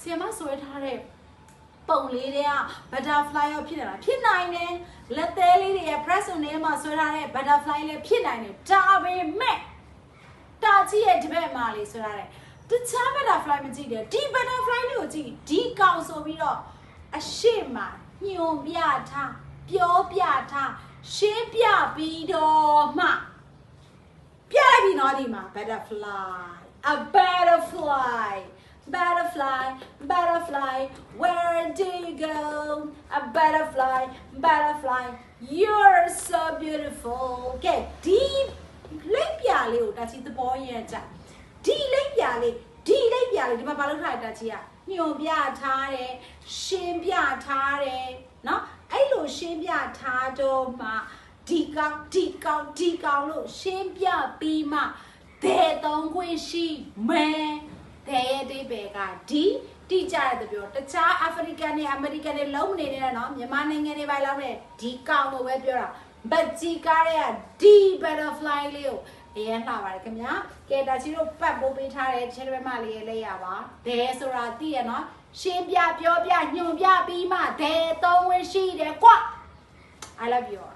ဆီယမဆွဲထားတဲ့ပုံလေးတွေက butterfly ရောဖြစ်နေတာဖြစ်နိုင်တယ်လက်သေးလေးတွေရဲ့ press on ထဲမှာဆွဲထားတဲ့ butterfly လည်းဖြစ်နိုင်တယ်ဒါပေမဲ့တာကြီးရဲ့ဒီဘက်မှာလေးဆွဲထားတဲ့တခြား butterfly မကြည့်တယ်ဒီ butterfly လေးကိုကြည့်ဒီကောင်ဆိုပြီးတော့အရှိမညွန်ပြထားပြောပြထားရှင်းပြပြီးတော့မှပြလိုက်ပြီနော်ဒီမှာ butterfly a butterfly butterfly butterfly where do you go a butterfly butterfly you're so beautiful ကဲဒီလိပ်ပြာလေးကိုတချီသဘောရဲ့ကြဒီလိပ်ပြာလေးဒီလိပ်ပြာလေးဒီမှာဘာလို့ထားလဲတချီကညွန်ပြထားတယ်ရှင်းပြထားတယ်เนาะအဲ့လိုရှင်းပြထားတော့မှ ဒီကောင်ဒီကောင်ဒီကောင်လို့ရှင်းပြပြီးမှဒဲသုံးခွင့်ရှိမယ်ဒဲရဲ့ အဓိပ္ပာယ်ကဒီတိကျတဲ့တပြောတခြားအာဖရိကန်နဲ့အမေရိကန်တွေလုံးမနေနဲ့နော်မြန်မာနိုင်ငံတွေပဲလုံးနေဒီကောင်လို့ပဲပြောတာဘတ်ကြီးကားတဲ့ကဒီ butterfly လေးကိုအရင်လှပါတယ်ခင်ဗျာကဲဒါချီတို့ပတ်ပိုးပေးထားတဲ့ channel မလေးရဲ့လက်ရပါဒဲဆိုတာသိရနော်ရှင်းပြပြောပြညွန်ပြပြီးမှဒဲသုံးခွင့်ရှိတယ်ကွ I love you all